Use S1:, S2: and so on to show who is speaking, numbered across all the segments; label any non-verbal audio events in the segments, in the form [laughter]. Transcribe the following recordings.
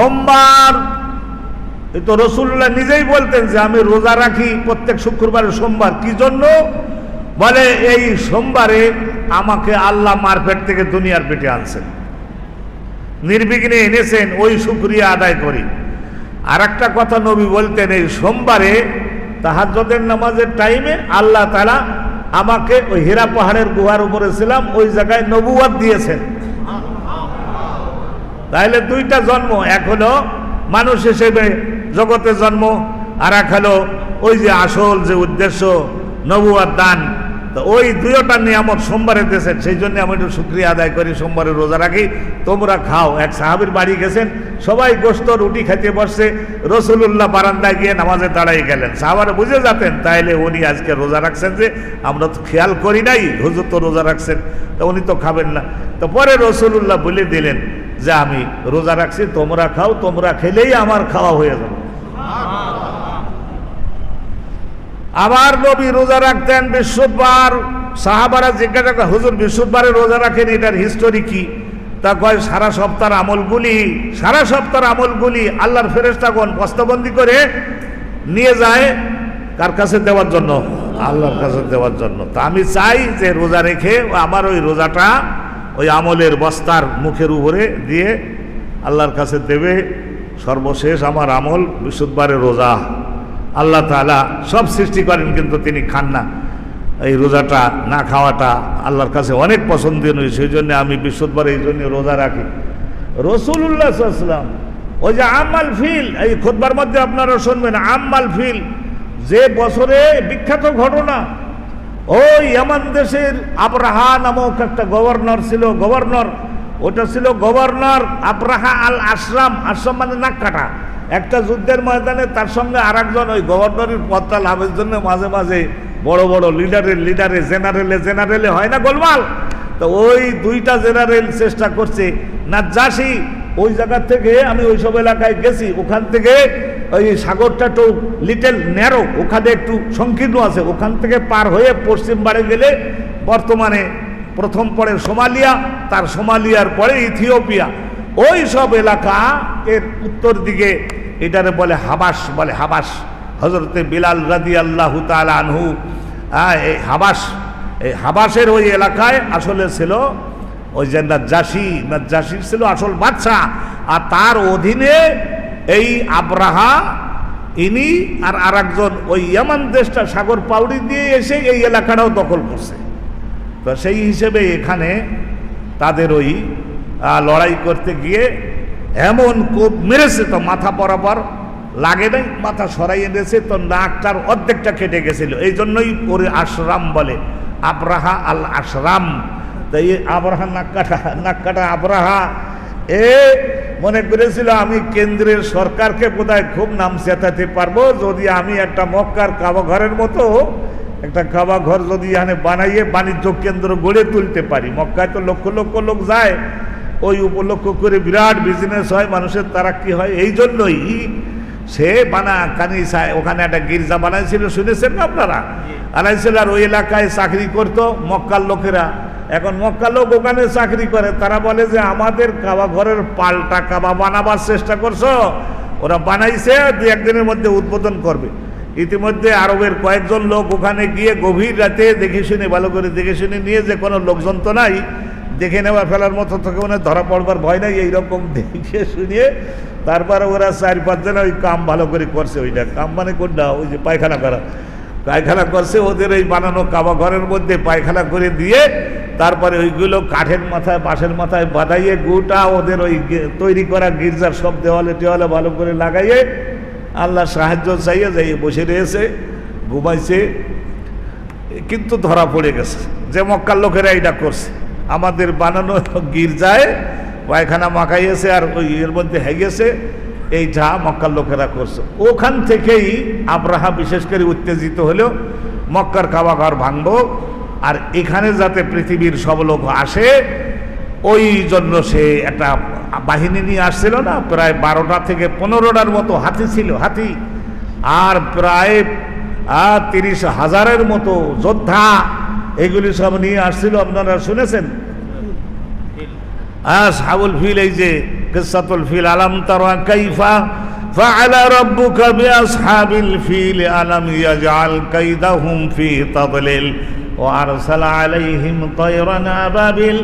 S1: সোমবার তো রসুল্লাহ নিজেই বলতেন যে আমি রোজা রাখি প্রত্যেক শুক্রবারে সোমবার। কি জন্য? বলে, এই সোমবারে আমাকে আল্লাহ মারপেট থেকে দুনিয়ার পেটে আনছেন। নির্বিঘ্নে এনেছেন, ওই শুক্রিয়া আদায় করি। আর একটা কথা নবী বলতেন, এই সোমবারে তাহাজ্জদের নামাজের টাইমে আল্লাহ তালা আমাকে ওই হীরা পাহাড়ের গুহার উপরে ছিলাম, ওই জায়গায় নবুয়াদ দিয়েছেন। তাহলে দুইটা জন্ম, এক হলো মানুষ হিসেবে জগতে জন্ম, আর এক হলো ওই যে আসল যে উদ্দেশ্য নবুয়ার দান। তো ওই দুইটা নিয়ামত সোমবারে দিয়েছেন, সেই জন্য আমি একটু শুক্রিয়া আদায় করি, সোমবারে রোজা রাখি। তোমরা খাও। এক সাহাবির বাড়ি গেছেন, সবাই গোস্ত রুটি খাইতে বসছে রসুল্লাহ বারান্দায় গিয়ে নামাজে দাঁড়াই গেলেন। সাহাবারা বুঝে যাতেন, তাইলে উনি আজকে রোজা রাখছেন যে, আমরা তো খেয়াল করি নাই, হুজুর তো রোজা রাখছেন, তো উনি তো খাবেন না। তো পরে রসুল্লাহ বলে দিলেন যে, আমি রোজা রাখছি, তোমরা খাও, তোমরা খেলেই আমার খাওয়া হয়ে যাবে। আবার নবী রোজা রাখতেন বৃহস্পতিবার। সাহাবারা জিজ্ঞাসা করে হুজুর, বৃহস্পতিবারে রোজা রাখেন? এটার হিস্টোরি কি? তা কয়, সারা সপ্তাহের আমলগুলি, সারা সপ্তাহের আমলগুলি আল্লাহর ফেরেস্তাগণ বস্তাবন্দি করে নিয়ে যায় কার কাছে দেওয়ার জন্য? আল্লাহর কাছে দেওয়ার জন্য। তা আমি চাই যে রোজা রেখে আমার ওই রোজাটা ওই আমলের বস্তার মুখের উপরে দিয়ে আল্লাহর কাছে দেবে। সর্বশেষ আমার আমল বিশুদ্ধবারে রোজা। আল্লাহ তালা সব সৃষ্টি করেন, কিন্তু তিনি খান না। এই রোজাটা না খাওয়াটা আল্লাহর কাছে অনেক পছন্দনীয় নয় সেই জন্য আমি বিশুদ্ধবার এই জন্য রোজা রাখি। রসুল্লাহ সাল্লাম ওই যে আম্মাল ফিল, এই খোদবার মধ্যে আপনারা শুনবেন আম্মাল ফিল, যে বছরে বিখ্যাত ঘটনা, ওই এমন দেশের আবরাহা নামক একটা গভর্নর ছিল, গভর্নর, ওটা ছিল governor Abraha al Ashram Ashram মানে নাক কাটা। একটা যুদ্ধের ময়দানে তার সঙ্গে আর একজন ওই গভর্নরের পদটা লাভের জন্য মাঝে মাঝে বড় বড় লিডারের, লিডারে, জেনারেলে জেনারেলে হয় না গোলমাল? তো ওই দুইটা জেনারেল চেষ্টা করছে। না যাসি ওই জায়গা থেকে আমি ওই সব এলাকায় গেছি। ওখান থেকে ওই সাগরটা একটু লিটেল ন্যারো ওখানে একটু সংকীর্ণ আছে। ওখান থেকে পার হয়ে পশ্চিম বাড়ে গেলে বর্তমানে প্রথম পরে সোমালিয়া, তার সোমালিয়ার পরে ইথিওপিয়া। ওই সব এলাকা এর উত্তর দিকে এটারে বলে হাবাস বলে হাবাস। হজরতে বিলাল রাদি আল্লাহ আনহু হ্যাঁ এই হাবাস, এই হাবাসের ওই এলাকায় আসলে ছিল ওই যে নাজ্জাসি নাজ্জাসি ছিল আসল বাচ্চা আর তার অধীনে এই আব্রাহা, ইনি আর আর একজন ওই ইয়ামান দেশটা সাগর পাউড়ি দিয়ে এসে এই এলাকাটাও দখল করছে। তো সেই হিসেবে এখানে তাদের ওই লড়াই করতে গিয়ে এমন কোপ মেরেছে তো মাথা বরাবর। লাগে নাই, মাথা সরাই এনেছে তো নাকটার অর্ধেকটা কেটে গেছিল। এই জন্যই ওরে আশরাম বলে, আবরাহা আল আশরাম। তো এই আবরাহা নাক কাটা নাক কাটা আবরাহা। এ মনে করেছিল আমি কেন্দ্রের সরকারকে বোধহয় খুব নাম চেতাতে পারব, যদি আমি একটা মক্কার কাবা ঘরের মতো, একটা কাবা ঘর যদি এখানে বানাইয়ে বাণিজ্য কেন্দ্র গড়ে তুলতে পারি। মক্কায় তো লক্ষ লক্ষ লোক যায় ওই উপলক্ষ করে বিরাট বিজনেস হয়, মানুষের তারা কি হয়, এই জন্যই সে বানা কানিসায়, ওখানে একটা গির্জা বানাইছিল, শুনেছেন না আপনারা? আর ওই এলাকায় চাকরি করতো মক্কার লোকেরা। এখন মক্কা লোক ওখানে চাকরি করে, তারা বলে যে আমাদের কাবা ঘরের পাল্টা কাবা বানাবার চেষ্টা করছ, ওরা বানাইছে দু একদিনের মধ্যে উদ্বোধন করবে। ইতিমধ্যে আরবের কয়েকজন লোক ওখানে গিয়ে গভীর রাতে দেখে শুনে, ভালো করে দেখে শুনে নিয়ে যে কোনো লোকজন তো নাই দেখে নেওয়া ফেলার মতো তোকে মনে ধরা পড়বার ভয় নাই, এইরকম দেখে শুনিয়ে তারপরে ওরা চার পাঁচজন ওই কাম ভালো করে করছে ওইটা। কাম মানে কোনটা? ওই যে পায়খানা করা। পায়খানা করছে, ওদের ওই বানানো কাবা ঘরের মধ্যে পায়খানা করে দিয়ে তারপরে ওইগুলো কাঠের মাথায়, বাঁশের মাথায় বাঁধাইয়ে গুটা ওদের ওই তৈরি করা গির্জার সব দেওয়ালে টেওয়ালে ভালো করে লাগাইয়ে আল্লাহ সাহায্য চাইয়ে যাইয়ে বসে রয়েছে, ঘুমাইছে। কিন্তু ধরা পড়ে গেছে। যে মক্কার লোকেরা এটা করছে। আমাদের বানানো গির্জায় পায়খানা মাখাইয়েছে আর ওই এর মধ্যে হেগেছে। এইটা মক্কার লোকেরা করছে। ওখান থেকেই আব্রাহা বিশেষ করে উত্তেজিত হলেও মক্কার কাবাঘর ভাঙবো আর এখানে যাতে পৃথিবীর সব লোক আসে, ওই জন্য সে একটা বাহিনী নিয়ে আসছিল না, প্রায় বারোটা থেকে পনেরোটার মতো হাতি ছিল, হাতি। আর প্রায় তিরিশ হাজারের মতো যোদ্ধা এগুলি সব নিয়ে আসছিল আপনারা শুনেছেন হ্যাঁ সাবুল ফিল এই যে কিসাতুল ফিল আলাম তারা কাইফা فعل ربك بأصحاب الفيل ألم يجعل كيدهم في تضليل وأرسل عليهم طيرا أبابيل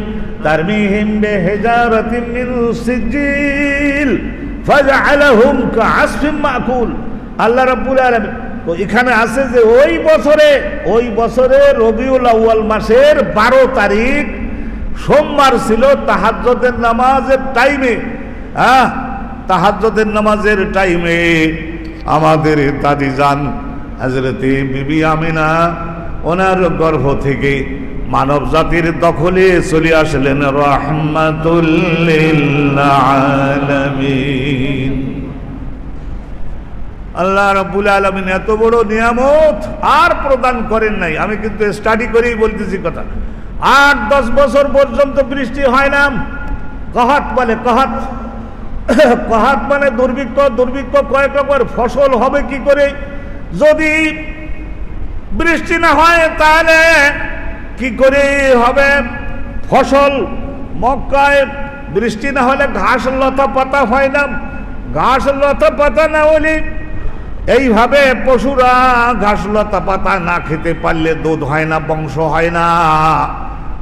S1: ترميهم بحجارة من سجيل فجعلهم كعصف مأكول আল্লাহ রাব্বুল আলামিন তো এখানে আছে যে ওই বছরে ওই বছরে রবিউল আউয়াল মাসের বারো তারিখ, সোমবার ছিল তাহাজ্জুদের নামাজের টাইমে হ্যাঁ তাহাজ্জুদের নামাজের টাইমে আমাদের দাদি যান হজরতে বিবি আমিনা, ওনার গর্ভ থেকে মানব জাতির দখলে চলে আসলেন রহমাতুল্লিল আলামিন। আল্লাহ রাব্বুল আলমিন এত বড় নিয়ামত আর প্রদান করেন নাই। আমি কিন্তু স্টাডি করেই বলতেছি কথা। আট, দশ বছর পর্যন্ত বৃষ্টি হয় না। কহাত বলে, কহাত। [coughs] কহাত মানে দুর্ভিক্ষ দুর্ভিক্ষ কয়েক রকমের ফসল হবে কি করে? যদি বৃষ্টি না হয় তাহলে কি করে হবে? ফসল মক্কায় বৃষ্টি না হলে ঘাস, লতা পাতা হয় না। ঘাস, লতা পাতা না হলে এইভাবে পশুরা ঘাস লতা পাতা না খেতে পারলে দুধ হয় না, বংশ হয় না।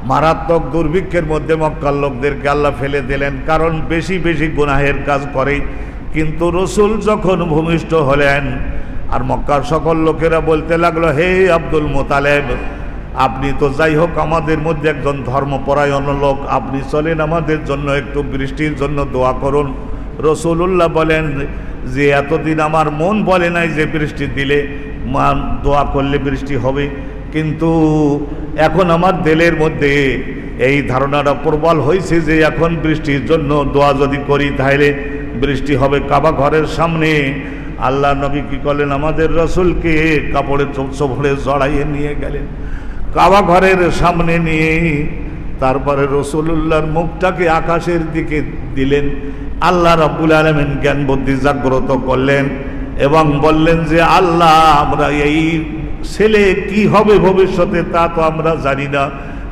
S1: মারাত্মক দুর্ভিক্ষের মধ্যে মক্কার লোকদেরকে আল্লাহ ফেলে দিলেন, কারণ বেশি বেশি গুনাহের কাজ করে। কিন্তু রসুল যখন ভূমিষ্ঠ হলেন, আর মক্কার সকল লোকেরা বলতে লাগল, হে আব্দুল মোতালেব, আপনি তো যাই হোক, আমাদের মধ্যে একজন ধর্মপরায়ণ লোক, আপনি চলেন আমাদের জন্য একটু বৃষ্টির জন্য দোয়া করুন। রসুল্লাহ বলেন যে এতদিন আমার মন বলে নাই যে বৃষ্টি দিলে মা দোয়া করলে বৃষ্টি হবে। কিন্তু এখন আমার দেলের মধ্যে এই ধারণাটা প্রবল হয়েছে যে এখন বৃষ্টির জন্য দোয়া যদি করি তাহলে বৃষ্টি হবে কাবা ঘরের সামনে। আল্লাহ নবী কি করলেন? আমাদের রসুলকে কাপড়ে চোপড়ে জড়াইয়ে নিয়ে গেলেন। কাবা ঘরের সামনে নিয়ে তারপরে রসুল্লাহর মুখটাকে আকাশের দিকে দিলেন। আল্লাহ রাব্বুল আলমিন জ্ঞান বুদ্ধি জাগ্রত করলেন এবং বললেন যে, আল্লাহ, আমরা এই ছেলে কি হবে ভবিষ্যতে তা তো আমরা জানি না।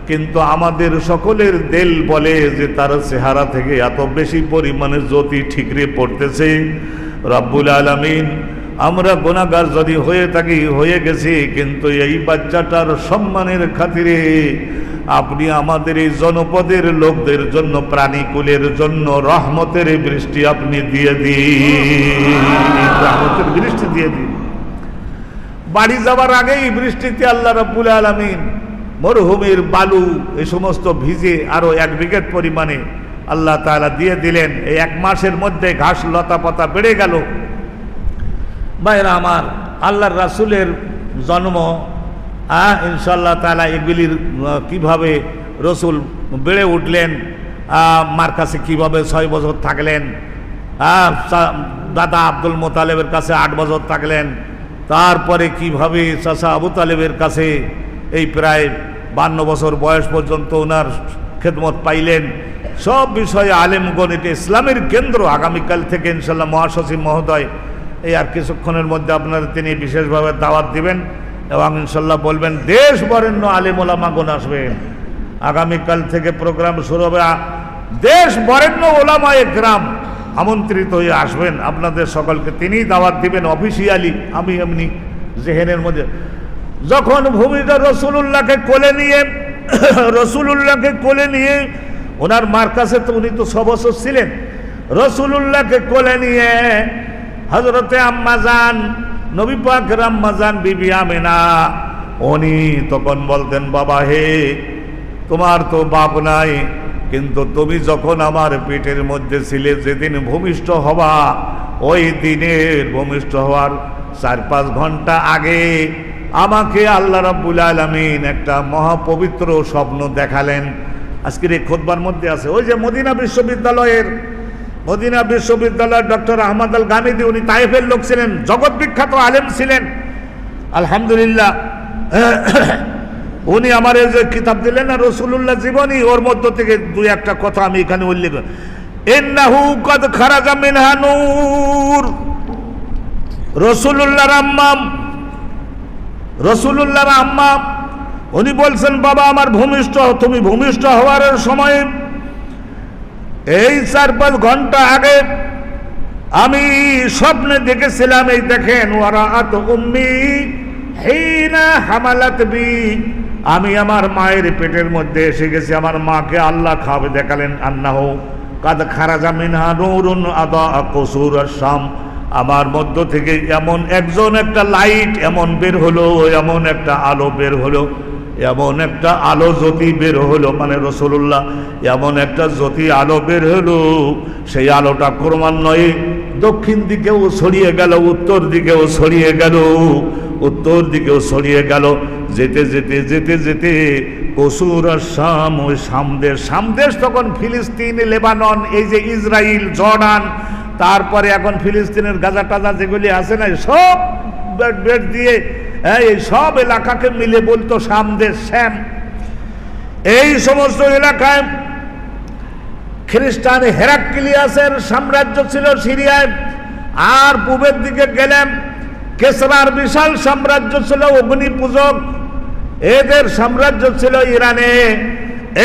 S1: কিন্তু আমাদের সকলের দেল বলে যে, তার চেহারা থেকে এত বেশি পরিমাণে জ্যোতি ঠিকরে পড়তেছে। রব্বুল আলমিন, আমরা গোনাগার যদি হয়ে থাকি, হয়ে গেছি, কিন্তু এই বাচ্চাটার সম্মানের খাতিরে আপনি আমাদের এই জনপদের লোকদের জন্য, প্রাণীকুলের জন্য রহমতের বৃষ্টি আপনি দিয়ে দিন। রহমতের বৃষ্টি দিয়ে দিন। বাড়ি যাবার আগেই বৃষ্টিতে আল্লাহ রব্বুল আলমিন মরুভূমির বালু এই সমস্ত ভিজে আরও এক বিঘেট পরিমাণে আল্লাহ তালা দিয়ে দিলেন। এই এক মাসের মধ্যে ঘাস লতা পাতা বেড়ে গেল। বাইরা আমার, আল্লাহর রাসুলের জন্ম আহ ইনশাল্লাহ তালা এগুলির কীভাবে রসুল বেড়ে উঠলেন মার কাছে কীভাবে ছয় বছর থাকলেন দাদা আব্দুল মোতালেবের কাছে আট বছর থাকলেন, তারপরে কীভাবে চাষা আবু তালেবের কাছে এই প্রায় বান্ন বছর বয়স পর্যন্ত ওনার খেদমত পাইলেন, সব বিষয়ে আলেমগণ এটা ইসলামের কেন্দ্র। আগামীকাল থেকে ইনশাল্লাহ মহাসচিব মহোদয়, এই আর কিছুক্ষণের মধ্যে আপনারা তিনি বিশেষভাবে দাওয়াত দিবেন। এবং ইনশাল্লাহ বলবেন, দেশ বরেণ্য আলিম ওলামাগণ আসবেন আগামীকাল থেকে প্রোগ্রাম শুরু হবে। দেশ বরেণ্য ওলামায়ে গ্রাম আমন্ত্রিত হয়ে আসবেন। আপনাদের সকলকে তিনি দাওয়াত দিবেন অফিসিয়ালি, আমি এমনি জেহেনের মধ্যে। যখন ভূমিটা রসুলুল্লাহকে কোলে নিয়ে, [coughs] রসুলুল্লাহকে কোলে নিয়ে, ওনার মার কাছে তো উনি তো সবসর ছিলেন। রসুলুল্লাহকে কোলে নিয়ে হজরতে আম্মাজান নবী পাক আম্মাজান বিবি আমেনা, উনি তখন বলতেন, বাবা হে, তোমার তো বাপ নাই, কিন্তু তুমি যখন আমার পেটের মধ্যে ছিলে, যেদিন ভূমিষ্ঠ হবা, ওই দিনের ভূমিষ্ঠ হওয়ার চার পাঁচ ঘণ্টা আগে আমাকে আল্লাহ রাব্বুল আলামিন একটা মহাপবিত্র স্বপ্ন দেখালেন। আজকের এই খোদবার মধ্যে আছে, ওই যে মদিনা বিশ্ববিদ্যালয়ের মদিনা বিশ্ববিদ্যালয়ের ডক্টর আহমদ আল গামিদি, উনি তাইফের লোক ছিলেন, জগৎ বিখ্যাত আলেম ছিলেন। আলহামদুলিল্লাহ। উনি আমার যে কিতাব দিলেন না রসুল্লাহ জীবনী, ওর মধ্য থেকে দুই একটা কথা আমি এখানে উল্লেখ আম্মা উনি বলছেন, বাবা, আমার ভূমিষ্ঠ, তুমি ভূমিষ্ঠ হওয়ার সময় এই চার পাঁচ ঘণ্টা আগে আমি স্বপ্নে দেখেছিলাম, এই দেখেন ওরা আত উম্মি হেইনা হামালাত বি। আমি আমার মায়ের পেটের মধ্যে এসে গেছি, আমার মাকে আল্লাহ খাবে দেখালেন, আন্নাহ কাদ খারাজা মিনহা আদা কসুর আমার মধ্য থেকে এমন একজন একটা লাইট, এমন বের হলো, এমন একটা আলো বের হলো। এমন একটা আলো জ্যোতি বের হলো মানে রসুল্লাহ এমন একটা জ্যোতি আলো বের হলো। সেই আলোটা ক্রমান্বয়ে দক্ষিণ দিকেও ছড়িয়ে গেল, উত্তর দিকেও ছড়িয়ে গেল, উত্তর দিকেও ছড়িয়ে গেল। যেতে যেতে যেতে যেতে কসুর আর শাম, ওই সামদেশ সামদেশ তখন ফিলিস্তিন, লেবানন, এই যে ইসরায়েল জর্ডান, তারপরে এখন ফিলিস্তিনের গাজা টাজা যেগুলি আছে না, সব বেড বেড দিয়ে এই সব এলাকাকে মিলে বলতো সামদেশ শ্যাম। এই সমস্ত এলাকায় খ্রিস্টান হেরাক্লিয়াসের সাম্রাজ্য ছিল সিরিয়ায়। আর পূবের দিকে গেলেন কেসরার বিশাল সাম্রাজ্য ছিল অগ্নি পূজক এদের সাম্রাজ্য ছিল ইরানে।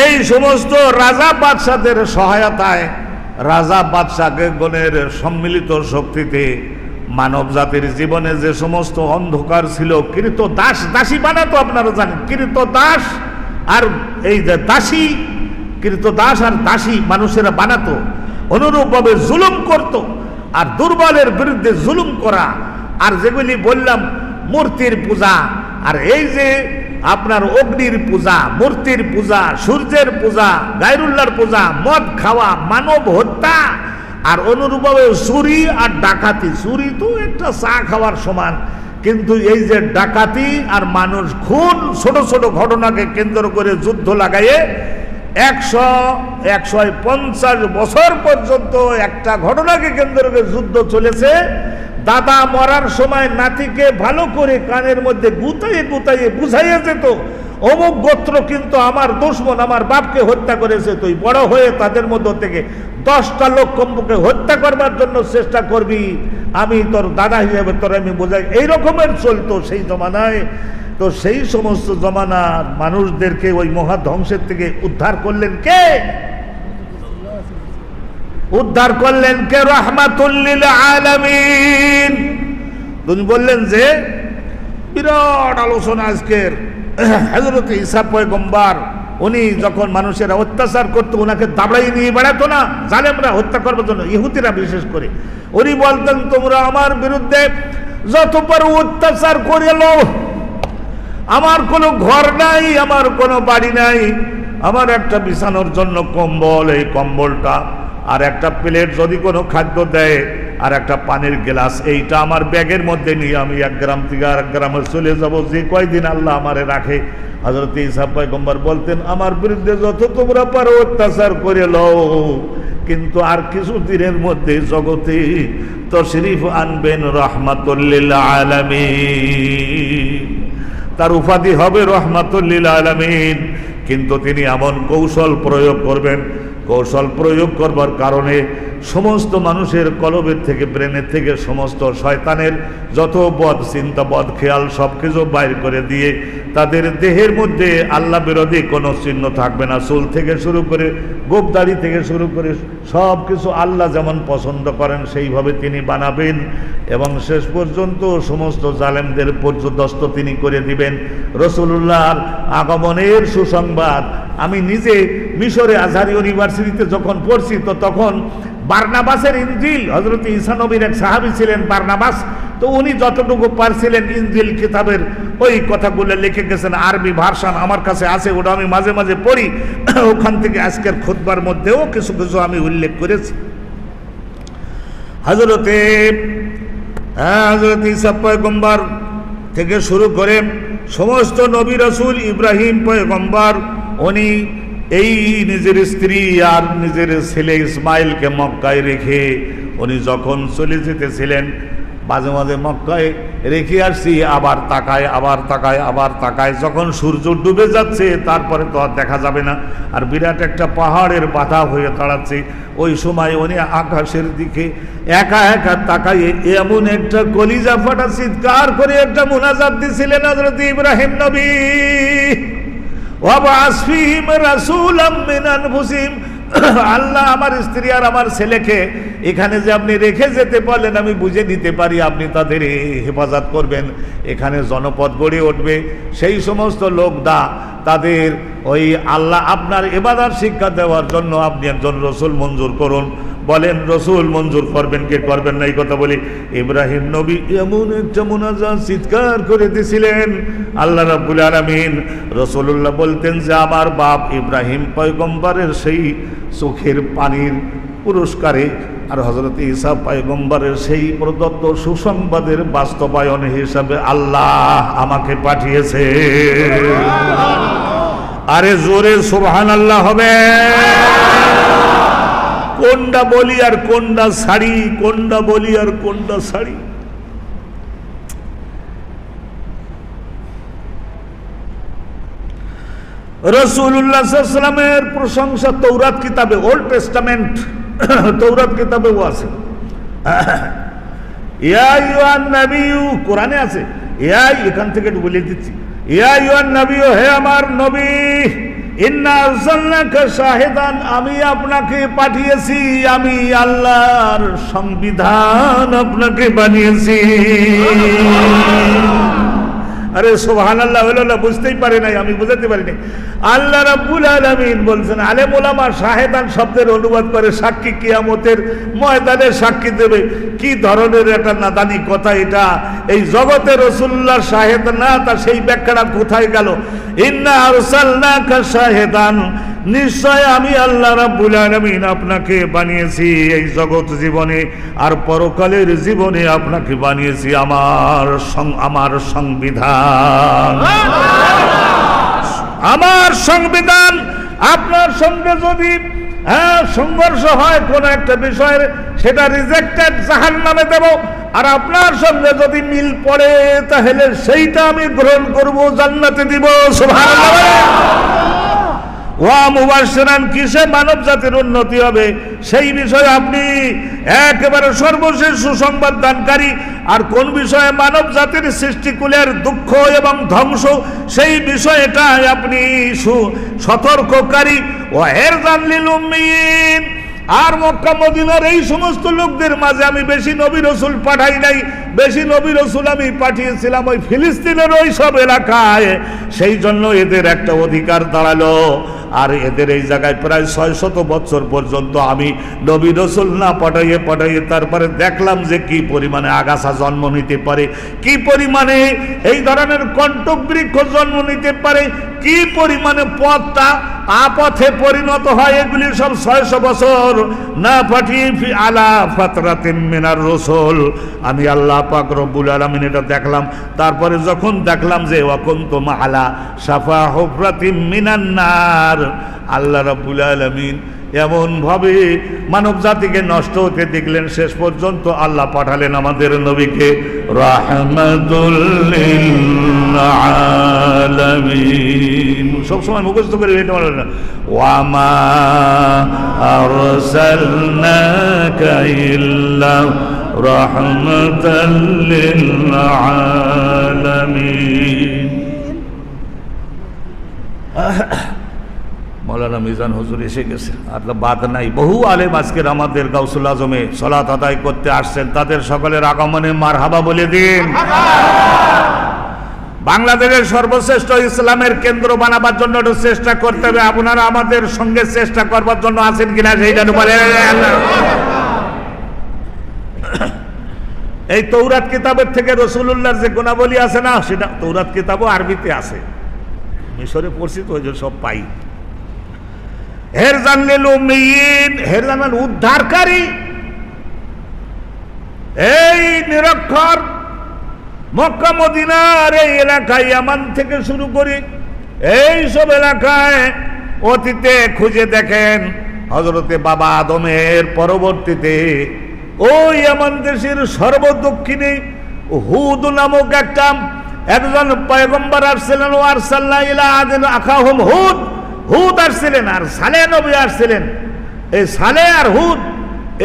S1: এই সমস্ত রাজা বাদশাদের সহায়তায়, রাজা বাদশাকে গণের সম্মিলিত শক্তিতে মানব জাতির জীবনে যে সমস্ত অন্ধকার ছিল, কৃত দাস, দাসী বানাতো আপনারা জানেন, কৃত দাস আর এই যে দাসী, কৃত দাস আর দাসী মানুষেরা বানাতো অনুরূপভাবে জুলুম করত আর দুর্বলের বিরুদ্ধে জুলুম করা। আর যেগুলি বললাম, মূর্তির পূজা, আর এই যে আপনার অগ্নির পূজা, মূর্তির পূজা, সূর্যের পূজা, গায়রুল্লাহর পূজা, মদ খাওয়া, মানব হত্যা আর অনুরূপভাবে চুরি আর ডাকাতি, চুরি তো একটা চা খাওয়ার সমান। কিন্তু এই যে ডাকাতি আর মানুষ খুন, ছোট ছোট ঘটনাকে কেন্দ্র করে যুদ্ধ লাগাইয়ে একশো একশো পঞ্চাশ বছর পর্যন্ত একটা ঘটনাকে কেন্দ্র করে যুদ্ধ চলেছে। দাদা মরার সময় নাতিকে ভালো করে কানের মধ্যে গুতাইয়ে গুতাইয়ে বুঝাইয়ে যেত, অমুক গোত্র কিন্তু আমার দুশ্মন, আমার বাপকে হত্যা করেছে, তুই বড় হয়ে তাদের মধ্য থেকে দশটা লোক কম্পকে হত্যা করবার জন্য চেষ্টা করবি, আমি তোর দাদা হিসেবে তোর আমি বোঝাই, এইরকমের চলতো সেই জমানায়। তো সেই সমস্ত জমানার মানুষদেরকে ওই মহা ধ্বংসের থেকে উদ্ধার করলেন কে? উদ্ধার করলেন কে? রহমাতুল্লিল আলামিন। তুমি বললেন যে, বিরাট আলোচনা আজকের। হজরত ইসা পয়গম্বার উনি যখন মানুষেরা অত্যাচার করতো ওনাকে দাবড়াই নিয়ে বেড়াতো না। জালেমরা হত্যা করবার জন্য ইহুতিরা বিশেষ করে। উনি বলতেন, তোমরা আমার বিরুদ্ধে যত পারো অত্যাচার করে আমার কোনো ঘর নাই, আমার কোনো বাড়ি নাই। আমার একটা বিছানোর জন্য কম্বল, এই কম্বলটা। আর একটা প্লেট যদি কোনো খাদ্য দেয় আর একটা পানির গ্লাস, এইটা আমার ব্যাগের মধ্যে নিয়ে আমি এক গ্রাম থেকে আর এক গ্রামে চলে যাব। যে কয়দিন আল্লাহ আমারে রাখে। হজরত ইসাব পয়গম্বর বলতেন, আমার বিরুদ্ধে যত তোমরা পারো অত্যাচার করে লও। কিন্তু আর কিছু দিনের মধ্যে জগতে তশরিফ আনবেন রহমাতুল্লিল আলামিন। তার উপাধি হবে রহমাতুল্লিল আলমিন। কিন্তু তিনি এমন কৌশল প্রয়োগ করবেন কৌশল প্রয়োগ করবার কারণে সমস্ত মানুষের কলবের থেকে, ব্রেনের থেকে সমস্ত শয়তানের যত বদ চিন্তা, বদ খেয়াল সব কিছু বাইর করে দিয়ে তাদের দেহের মধ্যে আল্লাহ বিরোধী কোনো চিহ্ন থাকবে না। চুল থেকে শুরু করে গোপদাড়ি থেকে শুরু করে সব কিছু আল্লাহ যেমন পছন্দ করেন, সেইভাবে তিনি বানাবেন। এবং শেষ পর্যন্ত সমস্ত জালেমদের পর্যদস্ত তিনি করে দিবেন। রসুল্লাহর আগমনের সুসংবাদ, আমি নিজে মিশরে আজহার ইউনিভার্সিটিতে যখন পড়ছি, তো তখন বার্নাবাসের ইঞ্জিল হজরত ইসানবীর এক সাহাবি ছিলেন বার্নাবাস। তো উনি যতটুকু পারছিলেন ইঞ্জিল কিতাবের, ওই কথাগুলো লিখে গেছেন, আরবি ভার্সান আমার কাছে আছে, ওটা আমি মাঝে মাঝে পড়ি। [coughs] ওখান থেকে আজকের খোদবার মধ্যেও কিছু কিছু আমি উল্লেখ করেছি। হজরতে হ্যাঁ হজরত ইসা পয়গম্বর থেকে শুরু করে সমস্ত নবী রসুল ইব্রাহিম পয়গম্বর, উনি এই নিজের স্ত্রী আর নিজের ছেলে ইসমাইলকে মক্কায় রেখে উনি যখন চলে যেতেছিলেন, মাঝে মাঝে মক্কায় রেখে আসছি, আবার তাকায় আবার তাকায় আবার তাকায়। যখন সূর্য ডুবে যাচ্ছে, তারপরে তো আর দেখা যাবে না। আর বিরাট একটা পাহাড়ের বাধা হয়ে দাঁড়াচ্ছে। ওই সময় উনি আকাশের দিকে একা একা তাকায় এমন একটা কলিজা ফাটা চিৎকার করে একটা মোনাজাত দিছিলেন হজরত ইব্রাহিম নবী। আল্লাহ আমার স্ত্রী আর আমার ছেলেকে এখানে যে আপনি রেখে যেতে পারলেন, আমি বুঝে নিতে পারি, আপনি তাদের হেফাজত করবেন। এখানে জনপদ গড়ে উঠবে। সেই সমস্ত লোকদা তাদের ওই আল্লাহ আপনার এবাদার শিক্ষা দেওয়ার জন্য আপনি একজন রসুল মঞ্জুর করুন। বলেন, রসুল মঞ্জুর করবেন কে করবেন না? এই কথা বলি, ইব্রাহিম নবী এমন একটা মোনাজাত চিৎকার করে দিছিলেন, আল্লাহ রাব্বুল আলামিন রসুল্লাহ বলতেন যে, আমার বাপ ইব্রাহিম পয়গম্বরের সেই চোখের পানির পুরস্কারে আর হজরত ইসা পয়গম্বরের সেই প্রদত্ত সুসংবাদের বাস্তবায়ন হিসাবে আল্লাহ আমাকে পাঠিয়েছে। আরে জোরে সুবহান আল্লাহ হবে। কোনটা বলি আর কোনটা শাড়ি কোনটা বলি আর কোনটা শাড়ি? রসুল্লাহামের প্রশংসা তৌরাত কিতাবে ওল্ড টেস্টামেন্ট তৌরাত আছে। ইয়া ইউয়ান নাবিয়ু কোরআনে আছে। এখান থেকে বলে দিচ্ছি। ইয়া ইউয়ান নাবিয়ু হে আমার নবী! আমি আপনাকে পাঠিয়েছি আমি আল্লাহর সংবিধান আপনাকে বানিয়েছি। আরে সোহান আল্লাহ না, বুঝতেই পারে নাই, আমি বুঝাতে পারিনি। আল্লাহ রাব্বুল আলমিন বলছেন আলে মোলামা শাহেদান শব্দের অনুবাদ করে সাক্ষী কিয়ামতের ময়দানে সাক্ষী দেবে। কি ধরনের একটা নাদানি কথা এটা? এই জগতে রসুল্লাহ শাহেদ না, তা সেই ব্যাখ্যাটা কোথায় গেল? ইন্না আরসালনাকা শাহেদান নিশ্চয় আমি আল্লাহ রাব্বুল আলামিন আপনাকে বানিয়েছি এই জগৎ জীবনে, আর পরকালের জীবনে আপনাকে বানিয়েছি আমার আমার সংবিধান। আমার সংবিধান, আপনার সঙ্গে যদি হ্যাঁ সংঘর্ষ হয় কোন একটা বিষয়ের, সেটা রিজেক্টেড জাহান নামে দেব। আর আপনার সঙ্গে যদি মিল পড়ে, তাহলে সেইটা আমি গ্রহণ করব, জান্নাতে দিব। সুবহানাল্লাহ ওয়া মুবাশশিরান, কিসে মানব জাতির উন্নতি হবে? সেই বিষয়ে আপনি একেবারে সর্বশেষ সুসংবাদ দানকারী। আর কোন বিষয়ে মানব জাতির সৃষ্টিকুলের দুঃখ এবং ধ্বংস, সেই বিষয়টাই আপনি সতর্ককারী। ও হের জানলিল উম্মিন আর মক্কা, মদিনার এই সমস্ত লোকদের মাঝে আমি বেশি নবী রসুল পাঠাই নাই। বেশি নবী রসুল আমি পাঠিয়েছিলাম ওই ফিলিস্তিনের ওই সব এলাকায়। সেই জন্য এদের একটা অধিকার দাঁড়াল। আর এদের এই জায়গায় প্রায় ছয় শত বছর পর্যন্ত আমি নবী রসুল না পাঠাইয়ে পাঠাইয়ে তারপরে দেখলাম যে কি পরিমাণে আগাছা জন্ম নিতে পারে, কি পরিমাণে এই ধরনের কণ্ঠবৃক্ষ জন্ম নিতে পারে কি পরিমাণে পথটা আপথে পরিণত হয় এগুলি সব ছয়শো বছর? না পাঠিয়ে আলা ফাতরাতিন মিনার রসুল। আমি আল্লাহ পাক রব্বুল আলামিন এটা দেখলাম। তারপরে যখন দেখলাম যে ওয়াকুন্ত আলা সাফা হুফরাতিম মিনান নার। আল্লাহ রাব্বুল আলামিন এমন ভাবে মানব জাতিকে নষ্ট হতে দেখলেন শেষ পর্যন্ত আল্লাহ পাঠালেন আমাদের নবীকে রাহমাতুল্লিল আলামিন সব মুখস্থ করে এটা বলেন ওয়ামা আলামিন মৌলানা মিজান হুজুর এসে গেছে। আর বাদ নাই। বহু আলেম আজকের আমাদের গাউসুল আজমে সলাত আদায় করতে আসছেন। তাদের সকলের আগমনে মার হাবা বলে দিন। বাংলাদেশের সর্বশ্রেষ্ঠ ইসলামের কেন্দ্র বানাবার জন্য চেষ্টা করতে হবে। আপনারা আমাদের সঙ্গে চেষ্টা করবার জন্য আছেন কিনা সেইটা। এই তৌরাত কিতাবের থেকে রসুল্লাহর যে গুণাবলী আছে না, সেটা তৌরাত কিতাবও আরবিতে আছে। মিশরে পড়ছি তো ওই জন্য সব পাই। হেরজান লিল উম্মিয়িন হেরজান মানে উদ্ধারকারী এই নিরক্ষর মক্কা মদিনার এই এলাকায় ইয়ামান থেকে শুরু করি। এই সব এলাকায় অতীতে খুঁজে দেখেন হজরতে বাবা আদমের পরবর্তীতে। ওই ইয়ামান দেশের সর্বদক্ষিণে হুদ নামক একটা একজন পয়গম্বর আসছিলেন ও আর সাল্লাহ ইলা আদিন আখাহুম হুদ হুদ আসছিলেন আর সালে নবী আসছিলেন। এই সালে আর হুদ,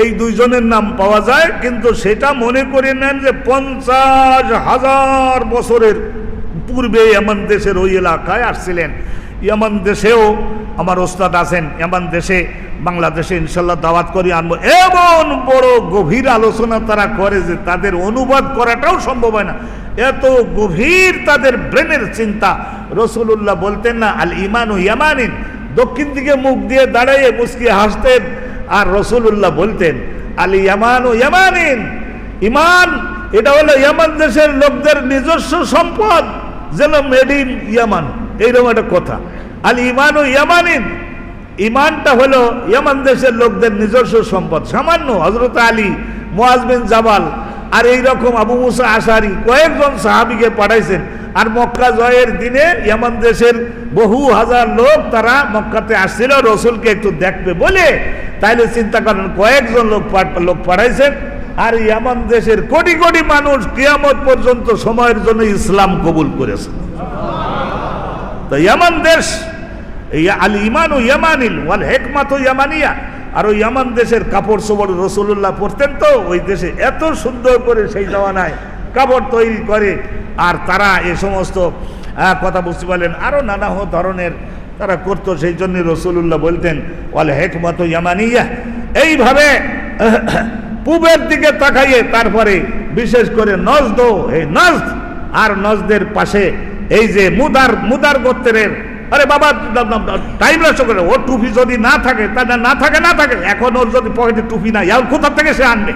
S1: এই দুইজনের নাম পাওয়া যায়, কিন্তু সেটা মনে করে নেন যে পঞ্চাশ হাজার বছরের পূর্বে এমন দেশের ওই এলাকায় আসছিলেন। এমন দেশেও আমার ওস্তাদ আছেন এমন দেশে, বাংলাদেশে ইনশাল্লাহ দাওয়াত করি আনব। এমন বড় গভীর আলোচনা তারা করে যে তাদের অনুবাদ করাটাও সম্ভব হয় না। এত গভীর তাদের ব্রেনের চিন্তা। রসুল্লাহ বলতেন না, আল ইমান ইয়ামানিন। দক্ষিণ দিকে মুখ দিয়ে দাঁড়াইয়ে মুসকি হাসতেন। আর রসুল্লাহ বলতেন, আল ইয়ামান ইয়ামানিন। ইমান, এটা হলো ইয়ামান দেশের লোকদের নিজস্ব সম্পদ, যেন মেড ইন ইয়ামান। এইরকম একটা কথা। আল ইমান ইয়ামানিন। ইমানটা হলো ইয়ামান দেশের লোকদের নিজস্ব সম্পদ। সামান্য হজরত আলী মোয়াজবিন জাবাল আর এই রকম আবু মুসা আশারি কয়েকজন সাহাবিকে পাঠাইছেন। আর মক্কা জয়ের দিনে ইয়ামান দেশের বহু হাজার লোক তারা মক্কাতে আসছিল, রসুলকে একটু দেখবে বলে। তাইলে চিন্তা করেন, কয়েকজন লোক লোক পাঠাইছেন। আর ইয়ামান দেশের কোটি কোটি মানুষ কিয়ামত পর্যন্ত সময়ের জন্য ইসলাম কবুল করেছে। তো ইয়ামান দেশ আল ইমান ও ইয়ামানিল ওয়াল হেকমাত ইয়ামানিয়া। আর ওই ইয়ামান দেশের কাপড় চোপড় রসুল্লাহ পরতেন তো, ওই দেশে এত সুন্দর করে সেই জমানায় কাপড় তৈরি করে, আর তারা এ সমস্ত কথা বুঝতে পারলেন। আরও নানা ধরনের তারা করতো, সেই জন্য রসুল্লাহ বলতেন, ওয়াল হেকমত ইয়ামানিয়া। এইভাবে [clears throat] পূবের দিকে তাকাইয়ে তারপরে বিশেষ করে নজদ এই নজদ, আর নজদের পাশে এই যে মুদার মুদার গোত্রের আরে বাবা টাইম নষ্ট করে ওর টুপি যদি না থাকে তাহলে না থাকে না থাকে, এখন ওর যদি পকেটে টুপি নাই আর কোথা থেকে সে আনবে?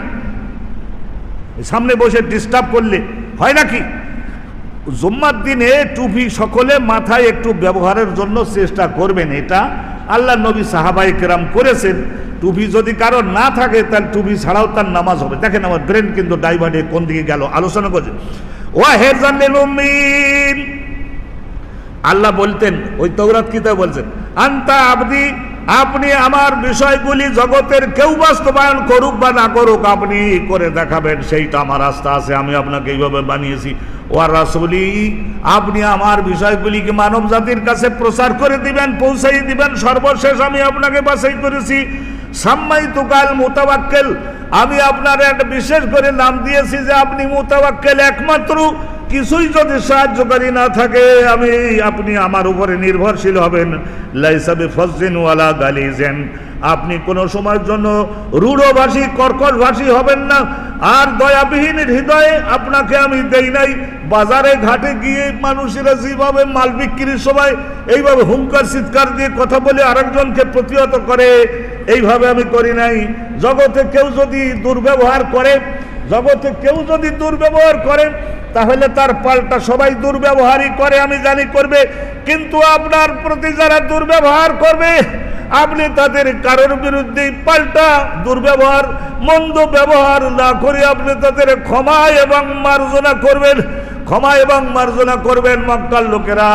S1: সামনে বসে ডিস্টার্ব করলে হয় নাকি? জুম্মার দিনে টুপি সকলে মাথায় একটু ব্যবহারের জন্য চেষ্টা করবেন, এটা আল্লাহ নবী সাহাবাই কেরাম করেছেন। টুপি যদি কারও না থাকে তাহলে টুপি ছাড়াও তার নামাজ হবে। দেখেন আমার ব্রেন কিন্তু ডাইভার্টে কোন দিকে গেল, আলোচনা করছে। ওয়া হেজান আল্লাহ বলতেন, ওই তৌরাত কিতাব বলছেন, আন্তা আবদি, আপনি আমার বিষয়গুলি জগতের কেউ বাস্তবায়ন করুক বা না করুক, আপনি করে দেখাবেন, সেইটা আমার রাস্তা আছে, আমি আপনাকে এইভাবে বানিয়েছি। ওয়ার রাসুলি, আপনি আমার বিষয়গুলিকে মানব জাতির কাছে প্রচার করে দিবেন, পৌঁছাই দিবেন, সর্বশেষ আমি আপনাকে বাছাই করেছি। সাম্মাই তুকাল মোতাবাক্কেল আমি আপনার একটা বিশেষ করে নাম দিয়েছি যে আপনি মোতাবাক্কেল একমাত্র কিছুই যদি সাহায্যকারী না থাকে, আমি, আপনি আমার উপরে নির্ভরশীল হবেন। লাইসাবে ফজিন ওয়ালা গালিজেন। আপনি কোনো সময়ের জন্য রূঢ়ভাষী, কর্কশভাষী হবেন না। আর দয়াবিহীন হৃদয়ে আপনাকে আমি দেই নাই। বাজারে, ঘাটে গিয়ে মানুষেরা যেভাবে মাল বিক্রির সময় এইভাবে হুঙ্কার, চিৎকার দিয়ে কথা বলে আরেকজনকে প্রতিহত করে, এইভাবে আমি করি নাই। জগতে কেউ যদি দুর্ব্যবহার করে জগতে কেউ যদি দুর্ব্যবহার করেন, তাহলে তার পাল্টা সবাই দুর্ব্যবহারই করে, আমি জানি করবে। কিন্তু আপনার প্রতি যারা দুর্ব্যবহার করবে, আপনি তাদের কারোর বিরুদ্ধে পাল্টা দুর্ব্যবহার, মন্দ ব্যবহার না করে আপনি তাদের ক্ষমা এবং মার্জনা করবেন। ক্ষমা এবং মার্জনা করবেন মক্কার লোকেরা।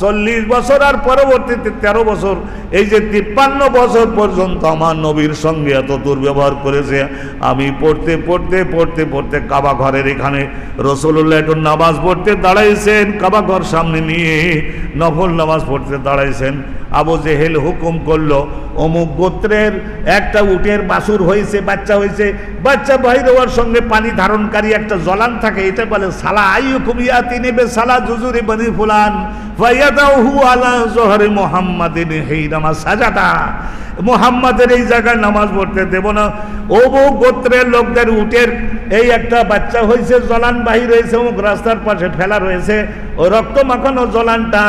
S1: চল্লিশ বছর আর পরবর্তীতে তেরো বছর। এই যে তিপ্পান্ন বছর পর্যন্ত আমার নবীর সঙ্গে এত দুর্ব্যবহার করেছে, আমি পড়তে পড়তে পড়তে পড়তে কাবা ঘরের এখানে রসুল্লাহ একটু নামাজ পড়তে দাঁড়াইছেন, কাবা ঘর সামনে নিয়ে নফল নামাজ পড়তে দাঁড়াইছেন। আবু জেহেল হুকুম করল, অমুক গোত্রের একটা উটের বাসুর হয়েছে বাচ্চা হয়েছে বাচ্চা বাইরে হওয়ার সঙ্গে পানি ধারণকারী একটা জলান থাকে, এটা বলে, সালা আই হুকুম ইয়াতি নেবে সালা জুজুরি বনি ফুলান মোহাম্মদের এই জায়গায় নামাজ পড়তে দেব না। অমুক গোত্রের লোকদের উটের এই একটা বাচ্চা হয়েছে জলান বাহির হয়েছে অমুক রাস্তার পাশে ফেলা রয়েছে। ওই রক্ত মাখানো জলানটা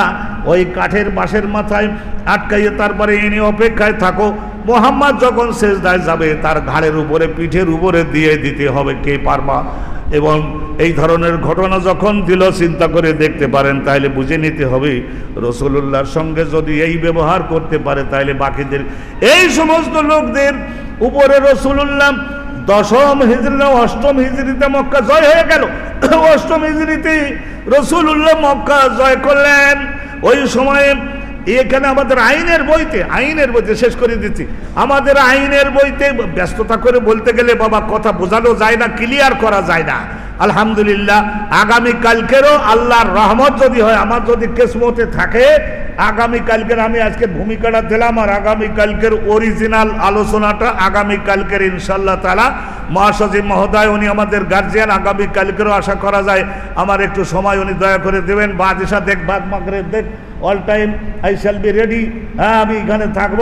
S1: ওই কাঠের বাঁশের মাথায় আটকাইয়ে তারপরে এনে অপেক্ষায় থাকো। মোহাম্মদ যখন শেষদায় যাবে, তার ঘাড়ের উপরে, পিঠের উপরে দিয়ে দিতে হবে, কে পারবা? এবং এই ধরনের ঘটনা যখন দিল, চিন্তা করে দেখতে পারেন তাহলে বুঝে নিতে হবে রসুল্লাহর সঙ্গে যদি এই ব্যবহার করতে পারে তাহলে বাকিদের, এই সমস্ত লোকদের উপরে রসুল্লাহ দশম হিজড়ি অষ্টম হিজড়িতে মক্কা জয় হয়ে গেল। অষ্টম হিজড়িতে রসুল্লাহ মক্কা জয় করলেন। ওই সময়ে এখানে আমাদের আইনের বইতে আইনের বইতে শেষ করে দিচ্ছি। আমাদের আইনের বইতে ব্যস্ততা করে বলতে গেলে বাবা, কথা বোঝানো যায় না ক্লিয়ার করা যায় না। আলহামদুলিল্লাহ আগামী কালকেরও আল্লাহর রহমত যদি হয়, আমার যদি কেসমতে থাকে আগামী কালকের আমি আজকে ভূমিকাটা দিলাম আর আগামী কালকের অরিজিনাল আলোচনাটা আগামী কালকের ইনশাল্লাহ তালা মহাসচিব মহোদয়, উনি আমাদের গার্জিয়ান আগামী কালকেরও আশা করা যায়। আমার একটু সময় উনি দয়া করে দেবেন। বাদ এসা দেখ, বাদ মাগরে দেখ। All time I shall be ready হ্যাঁ আমি এখানে থাকব।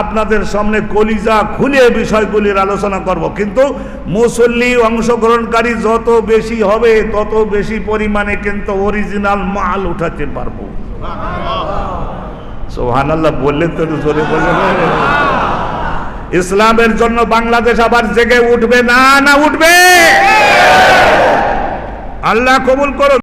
S1: আপনাদের সামনে কলিজা খুলে বিষয়গুলির আলোচনা করব। কিন্তু মুসল্লি অংশগ্রহণকারী যত বেশি হবে, তত বেশি পরিমাণে কিন্তু অরিজিনাল মাল উঠাতে পারব। সোহান আল্লাহ বললেন তো জোরে বললেন ইসলামের জন্য বাংলাদেশ আবার জেগে উঠবে না না উঠবে? আল্লাহ কবুল করো